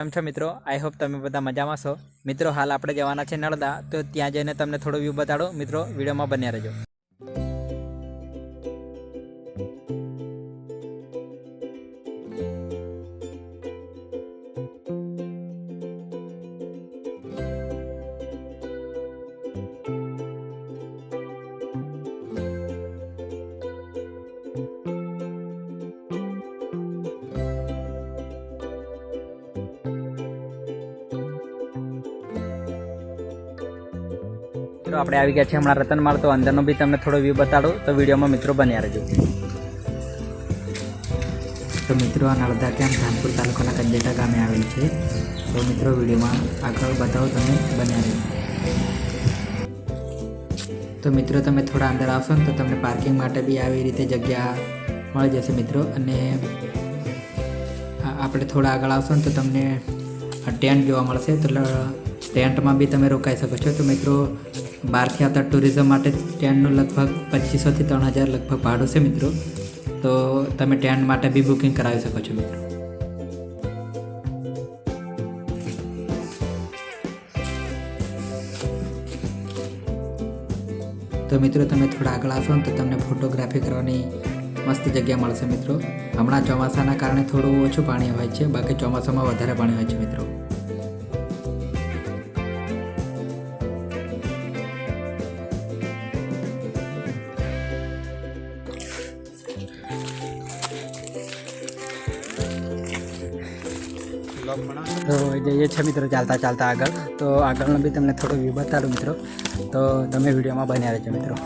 કેમ છો મિત્રો? આઈ હોપ તમે બધા મજામાં છો. મિત્રો, હાલ આપણે જવાના છે નળદા તો ત્યાં જઈને તમને થોડો વ્યૂ બતાડો. મિત્રો, વિડીયોમાં બન્યા રહેજો. મિત્રો, આપણે આવી ગયા છે હમણાં રતનમાળ તો અંદરનો બી તમને થોડો વ્યૂ બતાડો. તો વિડીયોમાં મિત્રો બન્યા રહેજો. તો મિત્રો, આ નર્મદા કેમ ધાનપુર તાલુકાના કંજેટા ગામે આવેલ છે. તો મિત્રો, વિડીયોમાં આગળ બતાવો તમે બન્યા રહેજો. તો મિત્રો, તમે થોડા અંદર આવશો ને તો તમને પાર્કિંગ માટે બી આવી રીતે જગ્યા મળી જશે મિત્રો. અને આપણે થોડા આગળ આવશો ને તો તમને ટેન્ટ જોવા મળશે. તો ટેન્ટમાં બી તમે રોકાઈ શકો છો. તો મિત્રો બહારથી આવતા ટુરિઝમ માટે ટેન્ટનું લગભગ પચીસોથી ત્રણ હજાર લગભગ ભાડું છે મિત્રો. તો તમે ટેન્ટ માટે બી બુકિંગ કરાવી શકો છો મિત્રો. તો મિત્રો, તમે થોડા આગળ આવશો ને તો તમને ફોટોગ્રાફી કરવાની મસ્ત જગ્યા મળશે મિત્રો. હમણાં ચોમાસાના કારણે થોડું ઓછું પાણી હોય છે. બાકી ચોમાસામાં વધારે પાણી હોય છે મિત્રો. તો જઈએ છે મિત્રો, ચાલતા ચાલતા આગળ. તો આગળનો બી તમને થોડો વ્યૂ બતાડું મિત્રો. તો તમે વિડીયોમાં બન્યા રહેજો મિત્રો.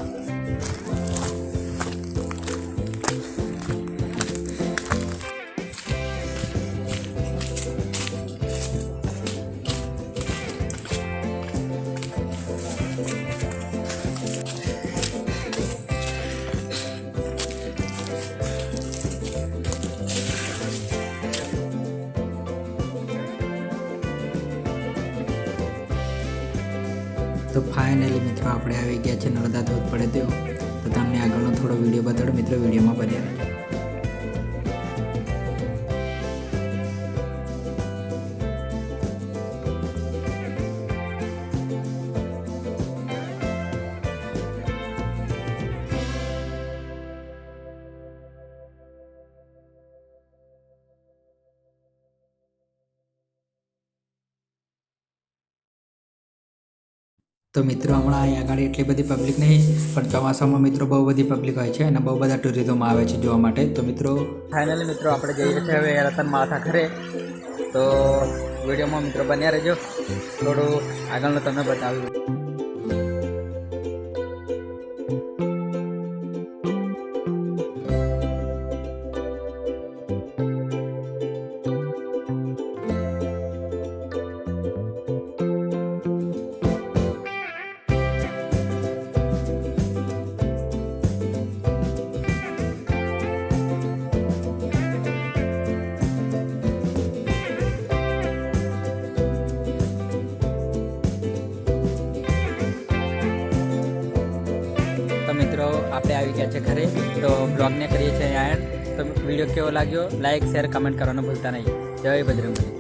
તો ફાઇનલી મિત્રો આપણે આવી ગયા છે નર્દા ધોધ પડે તેઓ તો તમને આગળનો થોડો વીડિયો બતાડો. મિત્રો, વિડીયોમાં બન્યા રહેજો. તો મિત્રો, હમણાં અહીંયા આગળ એટલી બધી પબ્લિક નહીં, પણ ચોમાસામાં મિત્રો બહુ બધી પબ્લિક હોય છે અને બહુ બધા ટુરિઝમ આવે છે જોવા માટે. તો મિત્રો ફાઇનલી મિત્રો, આપણે જઈએ છીએ હવે રતન માથા ખરે તો વિડીયોમાં મિત્રો બન્યા રહેજો. થોડું આગળનું તમને બતાવ્યું આપણે આવી ગયા છે ઘરે. તો બ્લોગને કરીએ છીએ એન્ડ તો વીડિયો કેવો લાગ્યો? લાઈક શેર કમેન્ટ કરવાનું ભૂલતા નહીં. જય બજરંગબલી